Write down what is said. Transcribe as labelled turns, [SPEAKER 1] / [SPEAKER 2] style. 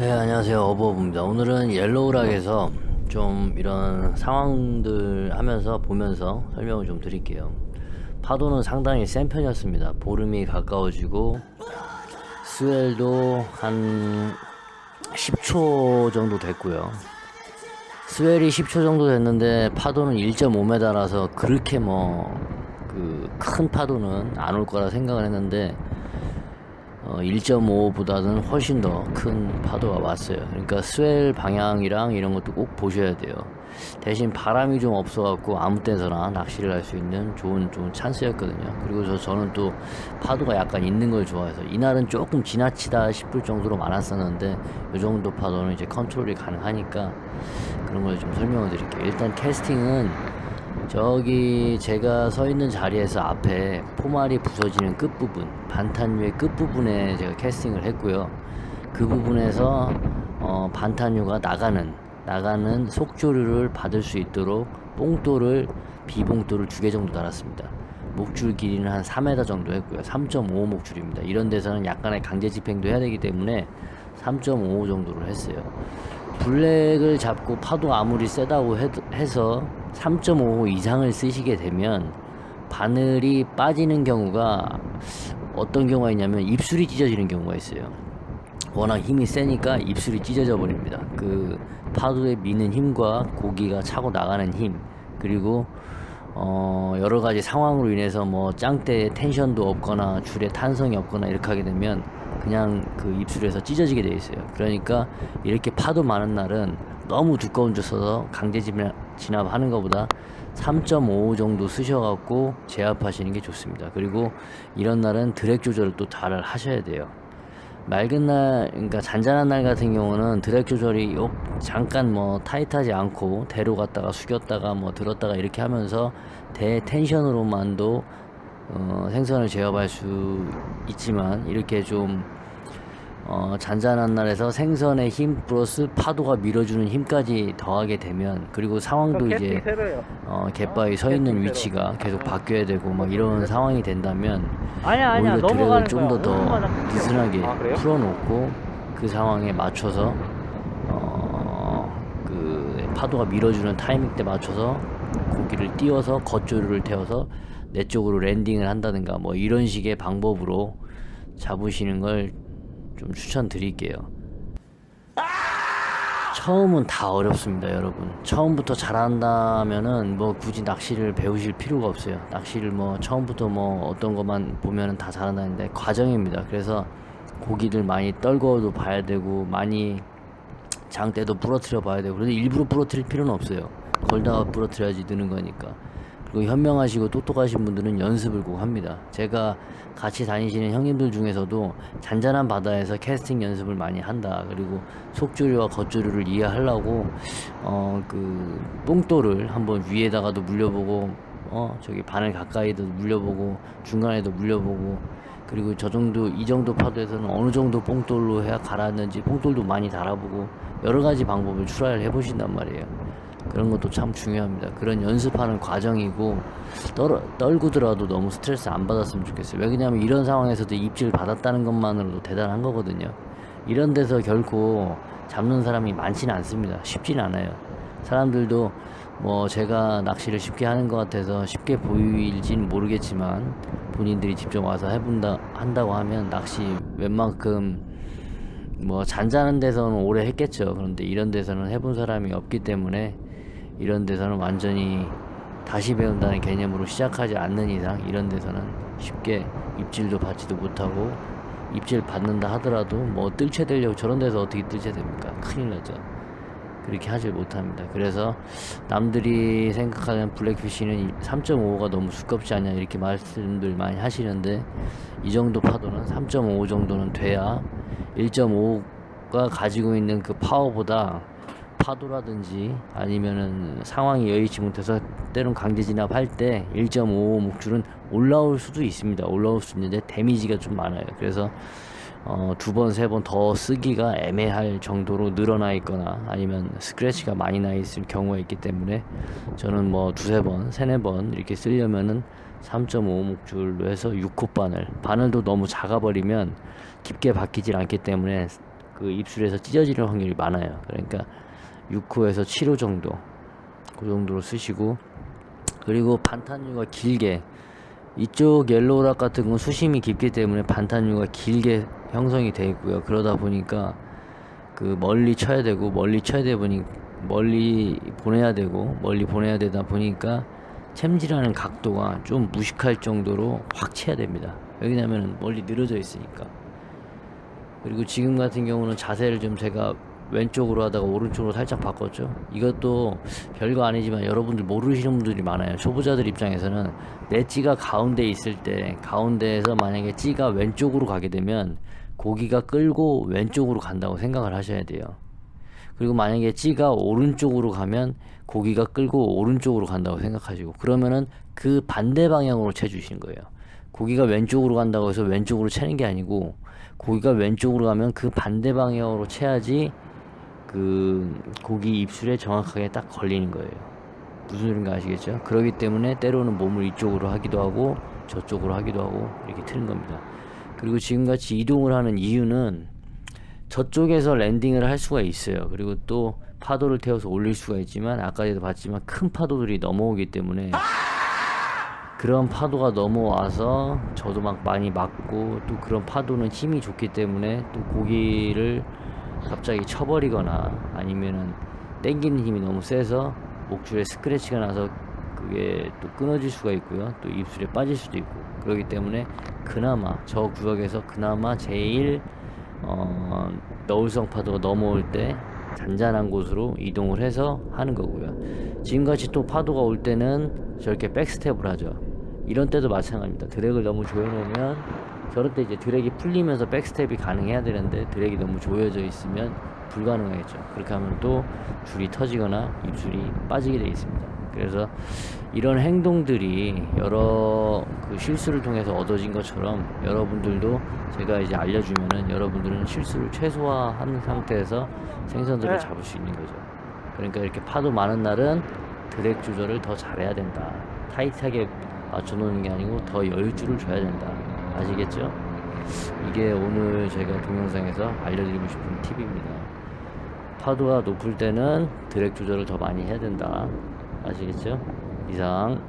[SPEAKER 1] 네, 안녕하세요. 어버브입니다. 오늘은 옐로우락에서 좀 이런 상황들 하면서 보면서 설명을 좀 드릴게요. 파도는 상당히 센 편이었습니다. 보름이 가까워지고 스웰도 한 10초 정도 됐고요. 스웰이 10초 정도 됐는데 파도는 1.5m라서 그렇게 뭐 그 큰 파도는 안 올 거라 생각을 했는데 어, 1.5보다는 훨씬 더 큰 파도가 왔어요. 그러니까 스웰 방향이랑 이런 것도 꼭 보셔야 돼요. 대신 바람이 좀 없어갖고 아무 때서나 낚시를 할 수 있는 좋은 좋은 찬스였거든요. 그리고 저 저는 또 파도가 약간 있는 걸 좋아해서 이날은 조금 지나치다 싶을 정도로 많았었는데 이 정도 파도는 이제 컨트롤이 가능하니까 그런 걸 좀 설명을 드릴게요. 일단 캐스팅은 저기 제가 서 있는 자리에서 앞에 포말이 부서지는 끝부분 반탄유의 끝부분에 제가 캐스팅을 했고요. 그 부분에서 어, 반탄유가 나가는 나가는 속조류를 받을 수 있도록 뽕돌을 비봉돌을 두 개 정도 달았습니다. 목줄 길이는 한 3m 정도 했고요. 3.5 목줄입니다. 이런 데서는 약간의 강제 집행도 해야 되기 때문에 3.5 정도를 했어요. 블랙을 잡고 파도 아무리 세다고 해, 해서 3.5 이상을 쓰시게 되면 바늘이 빠지는 경우가 어떤 경우가 있냐면 입술이 찢어지는 경우가 있어요. 워낙 힘이 세니까 입술이 찢어져 버립니다. 그 파도에 미는 힘과 고기가 차고 나가는 힘 그리고 어 여러 가지 상황으로 인해서 뭐 짱대에 텐션도 없거나 줄에 탄성이 없거나 이렇게 하게 되면 그냥 그 입술에서 찢어지게 돼 있어요. 그러니까 이렇게 파도 많은 날은 너무 두꺼운 줄 써서 강제 진압- 진압하는 것보다 3.5 정도 쓰셔갖고 제압하시는 게 좋습니다. 그리고 이런 날은 드랙 조절을 또 잘 하셔야 돼요. 맑은 날, 그러니까 잔잔한 날 같은 경우는 드랙 조절이 요 잠깐 뭐 타이트하지 않고 대로 갔다가 숙였다가 뭐 들었다가 이렇게 하면서 대 텐션으로만도 어, 생선을 제압할 수 있지만 이렇게 좀 어, 잔잔한 날에서 생선의 힘 플러스 파도가 밀어주는 힘까지 더하게 되면 그리고 상황도 이제. 어, 갯바위 서 있는 위치가 계속 바뀌어야 되고 막 이런 상황이 된다면
[SPEAKER 2] 아니야 아니야
[SPEAKER 1] 오히려 드랙을
[SPEAKER 2] 넘어가는
[SPEAKER 1] 좀더더
[SPEAKER 2] 거야.
[SPEAKER 1] 느슨하게
[SPEAKER 2] 아, 그래요?
[SPEAKER 1] 풀어놓고 그 상황에 맞춰서 어, 그 파도가 밀어주는 타이밍 때 맞춰서 고기를 띄워서 겉조류를 태워서 내 쪽으로 랜딩을 한다든가 뭐 이런 식의 방법으로 잡으시는 걸 좀 추천드릴게요. 처음은 다 어렵습니다, 여러분. 처음부터 잘한다면은 뭐 굳이 낚시를 배우실 필요가 없어요. 낚시를 뭐 처음부터 뭐 어떤 것만 보면은 다 잘한다는데 과정입니다. 그래서 고기들 많이 떨궈도 봐야 되고 많이 장대도 부러뜨려 봐야 되고 그런데 일부러 부러뜨릴 필요는 없어요. 걸다가 부러뜨려야지 느는 거니까. 그리고 현명하시고 똑똑하신 분들은 연습을 꼭 합니다. 제가 같이 다니시는 형님들 중에서도 잔잔한 바다에서 캐스팅 연습을 많이 한다. 그리고 속조류와 겉조류를 이해하려고 어 그 뽕돌을 한번 위에다가도 물려보고 어 저기 바늘 가까이도 물려보고 중간에도 물려보고 그리고 저 정도 이 정도 파도에서는 어느 정도 뽕돌로 해야 가라앉는지 뽕돌도 많이 달아보고 여러 가지 방법을 추라를 해보신단 말이에요. 그런 것도 참 중요합니다. 그런 연습하는 과정이고 떨어, 떨구더라도 너무 스트레스 안 받았으면 좋겠어요. 왜냐하면 이런 상황에서도 입질 받았다는 것만으로도 대단한 거거든요. 이런 데서 결코 잡는 사람이 많지는 않습니다. 쉽지는 않아요. 사람들도 뭐 제가 낚시를 쉽게 하는 것 같아서 쉽게 보일진 모르겠지만 본인들이 직접 와서 해본다 한다고 하면 낚시 웬만큼 뭐 잔잔한 데서는 오래 했겠죠. 그런데 이런 데서는 해본 사람이 없기 때문에 이런 데서는 완전히 다시 배운다는 개념으로 시작하지 않는 이상 이런 데서는 쉽게 입질도 받지도 못하고 입질 받는다 하더라도 뭐 뜰채되려고 저런 데서 어떻게 뜰채됩니까? 큰일 나죠. 그렇게 하질 못합니다. 그래서 남들이 생각하는 블랙피쉬는 3.5가 너무 두껍지 않냐 이렇게 말씀들 많이 하시는데 이 정도 파도는 3.5 정도는 돼야 1.5가 가지고 있는 그 파워보다 파도라든지 아니면은 상황이 여의치 못해서 때론 강제 진압할 때 1.5 목줄은 올라올 수도 있습니다. 올라올 수 있는데 데미지가 좀 많아요. 그래서 어, 두 번, 세 번 더 쓰기가 애매할 정도로 늘어나 있거나 아니면 스크래치가 많이 나 있을 경우가 있기 때문에 저는 뭐 두세 번, 세네 번 이렇게 쓰려면은 3.5 목줄로 해서 6호 바늘. 바늘도 너무 작아버리면 깊게 박히질 않기 때문에 그 입술에서 찢어지는 확률이 많아요. 그러니까 6호에서 7호 정도 그 정도로 쓰시고 그리고 반탄유가 길게 이쪽 옐로우락 같은 건 수심이 깊기 때문에 반탄유가 길게 형성이 돼 있고요. 그러다 보니까 그 멀리 쳐야 되고 멀리 쳐야 되다 보니 멀리 보내야 되고 멀리 보내야 되다 보니까 챔질하는 각도가 좀 무식할 정도로 확 쳐야 됩니다. 왜냐면 멀리 늘어져 있으니까. 그리고 지금 같은 경우는 자세를 좀 제가 왼쪽으로 하다가 오른쪽으로 살짝 바꿨죠. 이것도 별거 아니지만 여러분들 모르시는 분들이 많아요. 초보자들 입장에서는 내 찌가 가운데 있을 때 가운데에서 만약에 찌가 왼쪽으로 가게 되면 고기가 끌고 왼쪽으로 간다고 생각을 하셔야 돼요. 그리고 만약에 찌가 오른쪽으로 가면 고기가 끌고 오른쪽으로 간다고 생각하시고 그러면은 그 반대 방향으로 채주시는 거예요. 고기가 왼쪽으로 간다고 해서 왼쪽으로 채는 게 아니고 고기가 왼쪽으로 가면 그 반대 방향으로 채야지 그 고기 입술에 정확하게 딱 걸리는 거예요. 무슨 소린가 아시겠죠? 그러기 때문에 때로는 몸을 이쪽으로 하기도 하고 저쪽으로 하기도 하고 이렇게 트는 겁니다. 그리고 지금같이 이동을 하는 이유는 저쪽에서 랜딩을 할 수가 있어요. 그리고 또 파도를 태워서 올릴 수가 있지만 아까도 봤지만 큰 파도들이 넘어오기 때문에 그런 파도가 넘어와서 저도 막 많이 맞고 또 그런 파도는 힘이 좋기 때문에 또 고기를 갑자기 쳐버리거나 아니면은 땡기는 힘이 너무 세서 목줄에 스크래치가 나서 그게 또 끊어질 수가 있고요. 또 입술에 빠질 수도 있고 그렇기 때문에 그나마 저 구역에서 그나마 제일 어, 너울성 파도가 넘어올 때 잔잔한 곳으로 이동을 해서 하는 거고요. 지금같이 또 파도가 올 때는 저렇게 백스텝을 하죠. 이런 때도 마찬가지입니다. 드랙을 너무 조여놓으면 저럴 때 이제 드랙이 풀리면서 백스텝이 가능해야 되는데 드랙이 너무 조여져 있으면 불가능하겠죠. 그렇게 하면 또 줄이 터지거나 입술이 빠지게 되어 있습니다. 그래서 이런 행동들이 여러 그 실수를 통해서 얻어진 것처럼 여러분들도 제가 이제 알려주면은 여러분들은 실수를 최소화한 상태에서 생선들을 잡을 수 있는 거죠. 그러니까 이렇게 파도 많은 날은 드랙 조절을 더 잘해야 된다. 타이트하게 맞춰놓는 게 아니고 더 여유줄을 줘야 된다. 아시겠죠? 이게 오늘 제가 동영상에서 알려드리고 싶은 팁입니다. 파도가 높을 때는 드랙 조절을 더 많이 해야 된다. 아시겠죠? 이상.